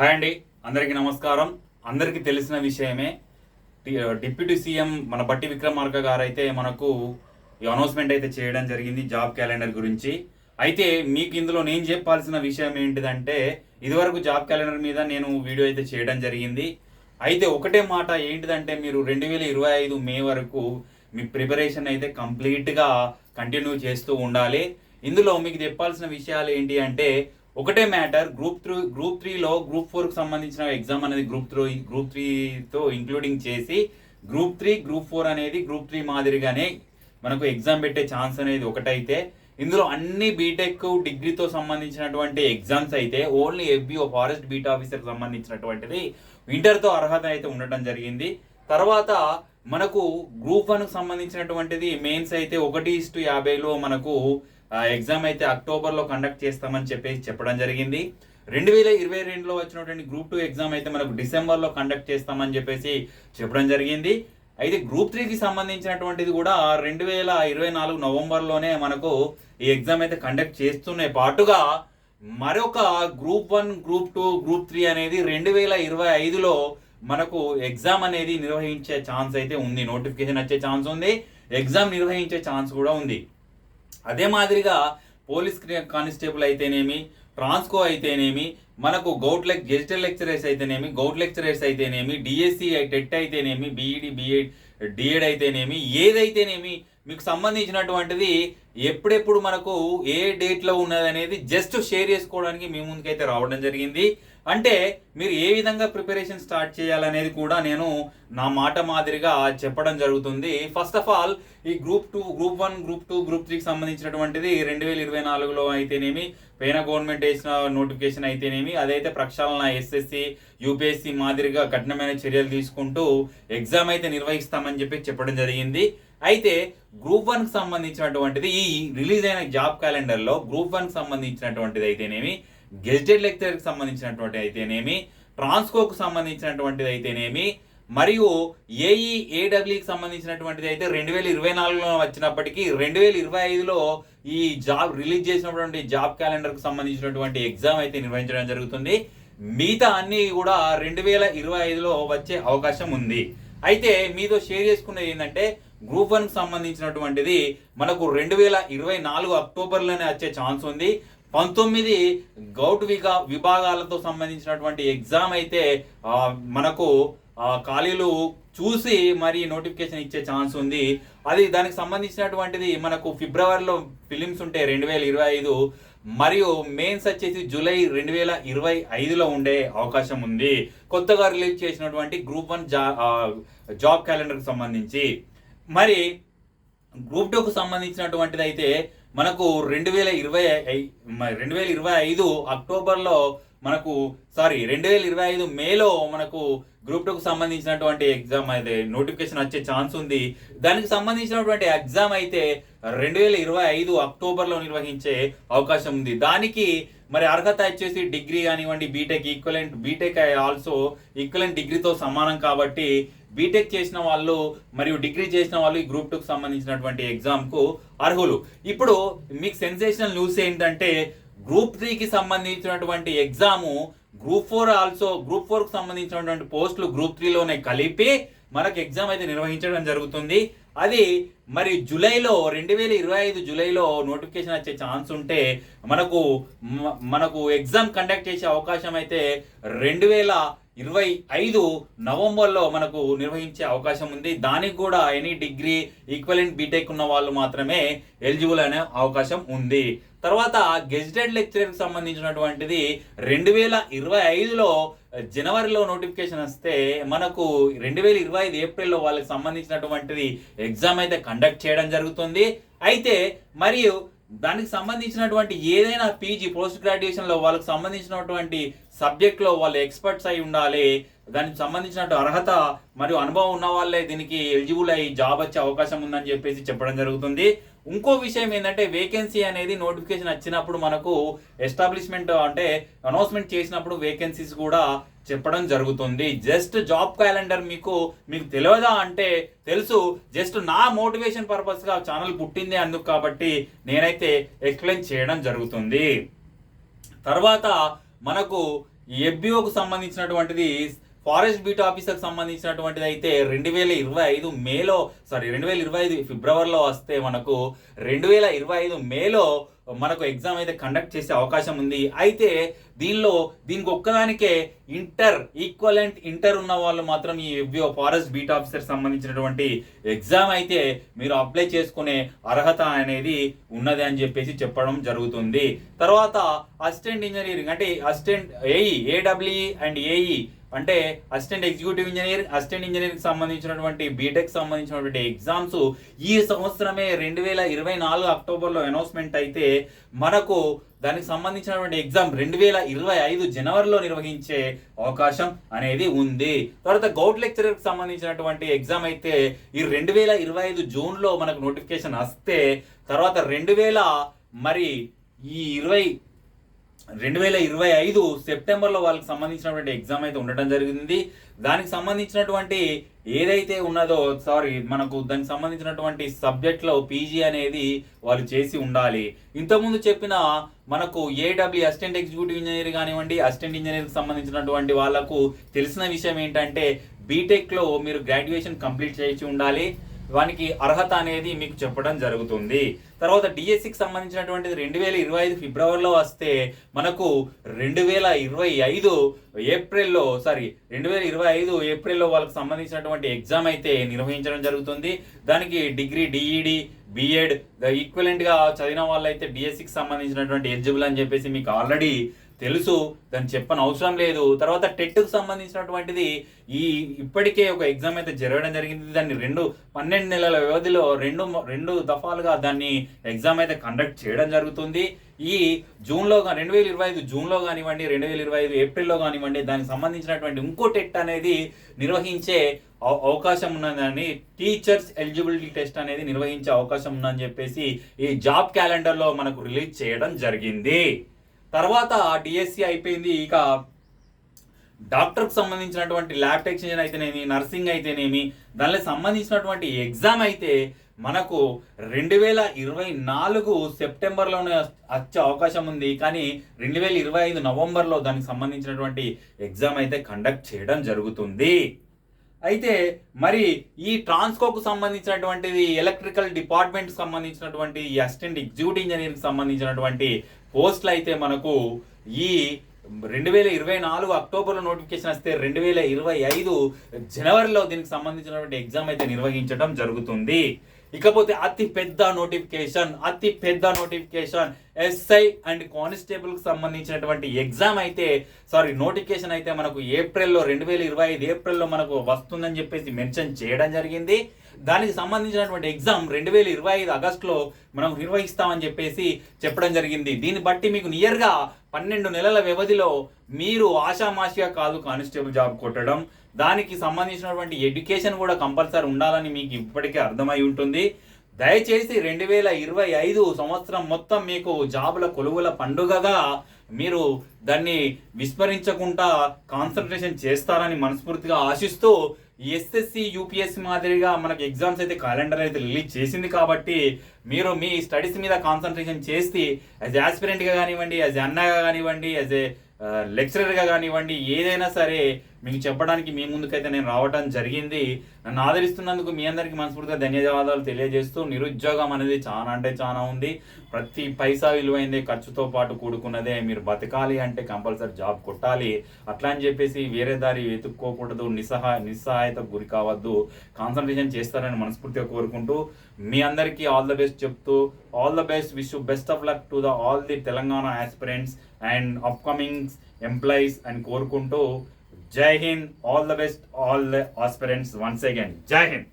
Hi అండి. అందరికీ నమస్కారం. అందరికీ తెలిసిన విషయమే డిప్యూటీ సీఎం మన బట్టి విక్రమార్క గారు అయితే మనకు ఈ అనౌన్స్మెంట్ అయితే చేయడం జరిగింది జాబ్ క్యాలెండర్ గురించి. అయితే మీకు ఇందులో నేను చెప్పాల్సిన విషయం ఏంటిదంటే ఇదివరకు జాబ్ క్యాలెండర్ మీద నేను వీడియో అయితే చేయడం జరిగింది. అయితే ఒకటే మాట ఏంటిదంటే మీరు రెండు వేల ఇరవై ఐదు మే వరకు మీ ప్రిపరేషన్ అయితే కంప్లీట్గా కంటిన్యూ చేస్తూ ఉండాలి. ఇందులో మీకు చెప్పాల్సిన విషయాలు ఏంటి అంటే ఒకటే మ్యాటర్ గ్రూప్ త్రీ గ్రూప్ త్రీలో గ్రూప్ ఫోర్కి సంబంధించిన ఎగ్జామ్ అనేది గ్రూప్ త్రీ గ్రూప్ త్రీతో ఇంక్లూడింగ్ చేసి గ్రూప్ త్రీ గ్రూప్ ఫోర్ అనేది గ్రూప్ త్రీ మాదిరిగానే మనకు ఎగ్జామ్ పెట్టే ఛాన్స్ అనేది ఒకటైతే ఇందులో అన్ని బీటెక్ డిగ్రీతో సంబంధించినటువంటి ఎగ్జామ్స్ అయితే only FBO forest beat officer సంబంధించినటువంటిది ఇంటర్తో అర్హత అయితే ఉండటం జరిగింది. తర్వాత మనకు గ్రూప్ వన్ సంబంధించినటువంటిది మెయిన్స్ అయితే ఒకటి ఇస్టు యాభైలో మనకు ఎగ్జామ్ అయితే అక్టోబర్లో కండక్ట్ చేస్తామని చెప్పేసి చెప్పడం జరిగింది. రెండు వేల ఇరవై రెండులో వచ్చినటువంటి గ్రూప్ టూ ఎగ్జామ్ అయితే మనకు డిసెంబర్లో కండక్ట్ చేస్తామని చెప్పేసి చెప్పడం జరిగింది. అయితే గ్రూప్ త్రీకి సంబంధించినటువంటిది కూడా రెండు వేల ఇరవై నాలుగు నవంబర్లోనే మనకు ఈ ఎగ్జామ్ అయితే కండక్ట్ చేస్తూనే పాటుగా మరొక group one group two group three అనేది రెండు వేల ఇరవై ఐదులో మనకు ఎగ్జామ్ అనేది నిర్వహించే ఛాన్స్ అయితే ఉంది. నోటిఫికేషన్ వచ్చే ఛాన్స్ ఉంది. ఎగ్జామ్ నిర్వహించే ఛాన్స్ కూడా ఉంది. అదే మాదిరిగా పోలీస్ కానిస్టేబుల్ అయితేనేమి ట్రాన్స్కో అయితేనేమి మనకు గౌట్ లెక్ గెజిటల్ లెక్చరర్స్ అయితేనేమి గౌట్ లెక్చరర్స్ అయితేనేమి డిఎస్సి టెట్ అయితేనేమి B E D B Ed D Ed అయితేనేమి ఏదైతేనేమి మీకు సంబంధించినటువంటిది ఎప్పుడెప్పుడు మనకు ఏ డేట్లో ఉన్నది అనేది జస్ట్ షేర్ చేసుకోవడానికి మీ ముందుకైతే రావడం జరిగింది. అంటే మీరు ఏ విధంగా ప్రిపరేషన్ స్టార్ట్ చేయాలనేది కూడా నేను నా మాట మాదిరిగా చెప్పడం జరుగుతుంది. ఫస్ట్ ఆఫ్ ఆల్ ఈ group two group one group two group త్రీకి సంబంధించినటువంటిది రెండు వేల ఇరవై నాలుగులో అయితేనేమి పైన గవర్నమెంట్ వేసిన నోటిఫికేషన్ అయితేనేమి అదైతే ప్రక్షాళన ఎస్ఎస్సి యూపీఎస్సి మాదిరిగా కఠినమైన చర్యలు తీసుకుంటూ ఎగ్జామ్ అయితే నిర్వహిస్తామని చెప్పి చెప్పడం జరిగింది. అయితే గ్రూప్ వన్కి సంబంధించినటువంటిది ఈ రిలీజ్ అయిన జాబ్ క్యాలెండర్లో గ్రూప్ వన్కి సంబంధించినటువంటిది అయితేనేమి గెజిటెడ్ లెక్చర్కి సంబంధించినటువంటి అయితేనేమి ట్రాన్స్కోకు సంబంధించినటువంటిది అయితేనేమి మరియు ఏఈ ఏడబ్ల్యూకి సంబంధించినటువంటిది అయితే రెండు వేల ఇరవై నాలుగులో వచ్చినప్పటికీ రెండు వేల ఇరవై ఐదులో ఈ జాబ్ రిలీజ్ చేసినటువంటి జాబ్ క్యాలెండర్కి సంబంధించినటువంటి ఎగ్జామ్ అయితే నిర్వహించడం జరుగుతుంది. మిగతా అన్ని కూడా రెండు వేల ఇరవై ఐదులో వచ్చే అవకాశం ఉంది. అయితే మీతో షేర్ చేసుకునేది ఏంటంటే గ్రూప్ వన్ సంబంధించినటువంటిది మనకు రెండు వేల ఇరవై నాలుగు అక్టోబర్లోనే వచ్చే ఛాన్స్ ఉంది. పంతొమ్మిది గౌట్ విగా విభాగాలతో సంబంధించినటువంటి ఎగ్జామ్ అయితే మనకు ఖాళీలు చూసి మరి నోటిఫికేషన్ ఇచ్చే ఛాన్స్ ఉంది. అది దానికి సంబంధించినటువంటిది మనకు ఫిబ్రవరిలో ఫిలిమ్స్ ఉంటే రెండు వేల ఇరవై ఐదు మరియు మెయిన్స్ వచ్చేసి జూలై రెండు వేల ఇరవై ఐదులో ఉండే అవకాశం ఉంది. కొత్తగా రిలీజ్ చేసినటువంటి గ్రూప్ వన్ జా జాబ్ క్యాలెండర్కి సంబంధించి. మరి గ్రూప్ టూకు సంబంధించినటువంటిది అయితే మనకు రెండు వేల ఇరవై రెండు వేల ఇరవై ఐదు అక్టోబర్లో మనకు సారీ రెండు వేల ఇరవై ఐదు మేలో మనకు గ్రూప్ టూకు సంబంధించినటువంటి ఎగ్జామ్ అయితే నోటిఫికేషన్ వచ్చే ఛాన్స్ ఉంది. దానికి సంబంధించినటువంటి ఎగ్జామ్ అయితే రెండు వేల ఇరవై ఐదు అక్టోబర్లో నిర్వహించే అవకాశం ఉంది. దానికి మరి అర్హత వచ్చేసి డిగ్రీ కానివ్వండి B Tech equivalent B Tech also equivalent డిగ్రీతో సమానం కాబట్టి బీటెక్ చేసిన వాళ్ళు మరియు డిగ్రీ చేసిన వాళ్ళు ఈ గ్రూప్ టూకి సంబంధించినటువంటి ఎగ్జామ్కు అర్హులు. ఇప్పుడు మీకు సెన్సేషనల్ న్యూస్ ఏంటంటే గ్రూప్ త్రీకి సంబంధించినటువంటి exam group four also group ఫోర్కి సంబంధించినటువంటి పోస్టులు గ్రూప్ త్రీలోనే కలిపి మనకు ఎగ్జామ్ అయితే నిర్వహించడం జరుగుతుంది. అది మరి జూలైలో రెండు వేల ఇరవై ఐదు జూలైలో నోటిఫికేషన్ వచ్చే ఛాన్స్ ఉంటే మనకు మనకు ఎగ్జామ్ కండక్ట్ చేసే అవకాశం అయితే రెండు వేల ఇరవై ఐదు నవంబర్లో మనకు నిర్వహించే అవకాశం ఉంది. దానికి కూడా ఎనీ డిగ్రీ ఈక్వలెంట్ బీటెక్ ఉన్న వాళ్ళు మాత్రమే ఎలిజిబుల్ అనే అవకాశం ఉంది. తర్వాత గెజిటెడ్ లెక్చరర్కి సంబంధించినటువంటిది రెండు వేల ఇరవై ఐదులో జనవరిలో నోటిఫికేషన్ వస్తే మనకు రెండు వేల ఇరవై ఐదు ఏప్రిల్లో వాళ్ళకి సంబంధించినటువంటిది ఎగ్జామ్ అయితే కండక్ట్ చేయడం జరుగుతుంది. అయితే మరియు దానికి సంబంధించినటువంటి ఏదైనా పీజీ పోస్ట్ గ్రాడ్యుయేషన్లో వాళ్ళకి సంబంధించినటువంటి సబ్జెక్ట్లో వాళ్ళు ఎక్స్పర్ట్స్ అయి ఉండాలి. దానికి సంబంధించినట్టు అర్హత మరియు అనుభవం ఉన్న వాళ్ళే దీనికి ఎలిజిబుల్ అయ్యి జాబ్ వచ్చే అవకాశం ఉందని చెప్పేసి చెప్పడం జరుగుతుంది. ఇంకో విషయం ఏంటంటే వేకెన్సీ అనేది నోటిఫికేషన్ వచ్చినప్పుడు మనకు ఎస్టాబ్లిష్మెంట్ అంటే అనౌన్స్మెంట్ చేసినప్పుడు వేకెన్సీస్ కూడా చెప్పడం జరుగుతుంది. జస్ట్ జాబ్ క్యాలెండర్ మీకు మీకు తెలియదా అంటే తెలుసు. జస్ట్ నా మోటివేషన్ పర్పస్గా ఛానల్ పుట్టింది అందుకు కాబట్టి నేనైతే ఎక్స్ప్లెయిన్ చేయడం జరుగుతుంది. తర్వాత మనకు ఎఫ్బిఓకు సంబంధించినటువంటిది ఫారెస్ట్ బీట్ ఆఫీసర్కి సంబంధించినటువంటిది అయితే రెండు వేల ఇరవై ఐదు మేలో సారీ రెండు వేల ఇరవై ఐదు ఫిబ్రవరిలో వస్తే మనకు రెండు వేల ఇరవై ఐదు మేలో మనకు ఎగ్జామ్ అయితే కండక్ట్ చేసే అవకాశం ఉంది. అయితే దీనిలో దీనికి ఒక్కదానికే ఇంటర్ ఈక్వలెంట్ ఇంటర్ ఉన్న వాళ్ళు మాత్రం ఈ ఎఫ్బిఓ ఫారెస్ట్ బీట్ ఆఫీసర్ సంబంధించినటువంటి ఎగ్జామ్ అయితే మీరు అప్లై చేసుకునే అర్హత అనేది ఉన్నది అని చెప్పేసి చెప్పడం జరుగుతుంది. తర్వాత అసిస్టెంట్ ఇంజనీరింగ్ అంటే assistant AE AWE and AE అంటే assistant executive engineer assistant engineering సంబంధించినటువంటి బీటెక్ సంబంధించినటువంటి ఎగ్జామ్స్ ఈ సంవత్సరమే రెండు వేల ఇరవై నాలుగు అక్టోబర్లో అనౌన్స్మెంట్ అయితే మనకు దానికి సంబంధించినటువంటి ఎగ్జామ్ రెండు వేల ఇరవై ఐదు జనవరిలో నిర్వహించే అవకాశం అనేది ఉంది. తర్వాత గౌట్ లెక్చరర్కి సంబంధించినటువంటి ఎగ్జామ్ అయితే ఈ రెండు వేల ఇరవై ఐదు జూన్లో మనకు నోటిఫికేషన్ వస్తే తర్వాత రెండు వేల మరి ఈ ఇరవై రెండు వేల ఇరవై ఐదు సెప్టెంబర్లో వాళ్ళకి సంబంధించినటువంటి ఎగ్జామ్ అయితే ఉండటం జరిగింది. దానికి సంబంధించినటువంటి ఏదైతే ఉన్నదో సారీ మనకు దానికి సంబంధించినటువంటి సబ్జెక్ట్లో పీజీ అనేది వాళ్ళు చేసి ఉండాలి. ఇంతకుముందు చెప్పిన మనకు ఏడబ్ల్యూ అసిస్టెంట్ ఎగ్జిక్యూటివ్ ఇంజనీర్ కానివ్వండి అసిస్టెంట్ ఇంజనీర్కి సంబంధించినటువంటి వాళ్ళకు తెలిసిన విషయం ఏంటంటే బీటెక్లో మీరు గ్రాడ్యుయేషన్ కంప్లీట్ చేసి ఉండాలి. వానికి అర్హత అనేది మీకు చెప్పడం జరుగుతుంది. తర్వాత డిఎస్సికి సంబంధించినటువంటిది రెండు వేల ఇరవై ఐదు ఫిబ్రవరిలో వస్తే మనకు రెండు వేల ఇరవై ఐదు ఏప్రిల్లో సారీ రెండు వేల ఇరవై ఐదు ఏప్రిల్లో వాళ్ళకి సంబంధించినటువంటి ఎగ్జామ్ అయితే నిర్వహించడం జరుగుతుంది. దానికి డిగ్రీ డిఈడి బిఎడ్ ఈక్వలెంట్గా చదివిన వాళ్ళైతే డిఎస్సికి సంబంధించినటువంటి ఎలిజిబుల్ అని చెప్పేసి మీకు ఆల్రెడీ తెలుసు దాన్ని చెప్పని అవసరం లేదు. తర్వాత టెట్కు సంబంధించినటువంటిది ఈ ఇప్పటికే ఒక ఎగ్జామ్ అయితే జరగడం జరిగింది. దాన్ని రెండు పన్నెండు నెలల వ్యవధిలో రెండు రెండు దఫాలుగా దాన్ని ఎగ్జామ్ అయితే కండక్ట్ చేయడం జరుగుతుంది. ఈ జూన్లో రెండు వేల ఇరవై ఐదు జూన్లో కానివ్వండి రెండు వేల ఇరవై ఐదు ఏప్రిల్లో కానివ్వండి దానికి సంబంధించినటువంటి ఇంకో టెట్ అనేది నిర్వహించే అవ- అవకాశం ఉన్నదని టీచర్స్ ఎలిజిబిలిటీ టెస్ట్ అనేది నిర్వహించే అవకాశం ఉందని చెప్పేసి ఈ జాబ్ క్యాలెండర్లో మనకు రిలీజ్ చేయడం జరిగింది. తర్వాత డిఎస్సి అయిపోయింది. ఇక డాక్టర్కి సంబంధించినటువంటి ల్యాబ్ టెక్నీషియన్ అయితేనేమి నర్సింగ్ అయితేనేమి దానికి సంబంధించినటువంటి ఎగ్జామ్ అయితే మనకు రెండు వేల ఇరవై నాలుగు సెప్టెంబర్లోనే వచ్చే అవకాశం ఉంది. కానీ రెండు వేల ఇరవై ఐదు నవంబర్లో దానికి సంబంధించినటువంటి ఎగ్జామ్ అయితే కండక్ట్ చేయడం జరుగుతుంది. అయితే మరి ఈ ట్రాన్స్కోకు సంబంధించినటువంటిది ఎలక్ట్రికల్ డిపార్ట్మెంట్ సంబంధించినటువంటి ఈ అసిస్టెంట్ ఎగ్జిక్యూటివ్ ఇంజనీరింగ్ సంబంధించినటువంటి పోస్టులు అయితే మనకు ఈ రెండు వేల ఇరవై నాలుగు అక్టోబర్లో నోటిఫికేషన్ వస్తే రెండు వేల ఇరవై ఐదు జనవరిలో దీనికి సంబంధించినటువంటి ఎగ్జామ్ అయితే నిర్వహించడం జరుగుతుంది. ఇకపోతే అతి పెద్ద నోటిఫికేషన్ అతి పెద్ద నోటిఫికేషన్ ఎస్ఐ అండ్ కానిస్టేబుల్కి సంబంధించినటువంటి ఎగ్జామ్ అయితే సారీ నోటిఫికేషన్ అయితే మనకు ఏప్రిల్లో రెండు వేల ఇరవై ఐదు ఏప్రిల్లో మనకు వస్తుందని చెప్పేసి మెన్షన్ చేయడం జరిగింది. దానికి సంబంధించినటువంటి ఎగ్జామ్ రెండు వేల ఇరవై ఐదు ఆగస్టులో మనం నిర్వహిస్తామని చెప్పేసి చెప్పడం జరిగింది. దీన్ని బట్టి మీకు నియర్గా పన్నెండు నెలల వ్యవధిలో మీరు ఆషామాషిగా కాదు కానిస్టేబుల్ జాబ్ కొట్టడం దానికి సంబంధించినటువంటి ఎడ్యుకేషన్ కూడా కంపల్సరీ ఉండాలని మీకు ఇప్పటికే అర్థమై ఉంటుంది. దయచేసి రెండు వేల ఇరవై ఐదు సంవత్సరం మొత్తం మీకు జాబుల కొలువుల పండుగగా మీరు దాన్ని విస్మరించకుండా కాన్సన్ట్రేషన్ చేస్తారని మనస్ఫూర్తిగా ఆశిస్తూ ఎస్ఎస్సి యూపీఎస్సి మాదిరిగా మనకి ఎగ్జామ్స్ అయితే క్యాలెండర్ అయితే రిలీజ్ చేసింది కాబట్టి మీరు మీ స్టడీస్ మీద కాన్సన్ట్రేషన్ చేసి యాజ్ యాస్పిరెంట్గా కానివ్వండి యాజ్ అన్నగా కానివ్వండి యాజ్ ఏ లెక్చరర్గా కానివ్వండి ఏదైనా సరే మీకు చెప్పడానికి మీ ముందుకైతే నేను రావడం జరిగింది. నన్ను ఆదరిస్తున్నందుకు మీ అందరికీ మనస్ఫూర్తిగా ధన్యవాదాలు తెలియజేస్తూ నిరుద్యోగం అనేది చాలా అంటే చాలా ఉంది. ప్రతి పైసా విలువైందే ఖర్చుతో పాటు కూడుకున్నదే. మీరు బతకాలి అంటే కంపల్సరీ జాబ్ కొట్టాలి. అట్లా అని చెప్పేసి వేరే దారి వెతుక్కోకూడదు నిస్సహాయ నిస్సహాయతకు గురి కావద్దు. కాన్సన్ట్రేషన్ చేస్తారని మనస్ఫూర్తిగా కోరుకుంటూ మీ అందరికీ ఆల్ ద బెస్ట్ చెప్తూ all the best wish best of luck to the all the Telangana aspirants and upcomings employees అని కోరుకుంటూ Jai Hind. All the best, all the aspirants once again. Jai Hind.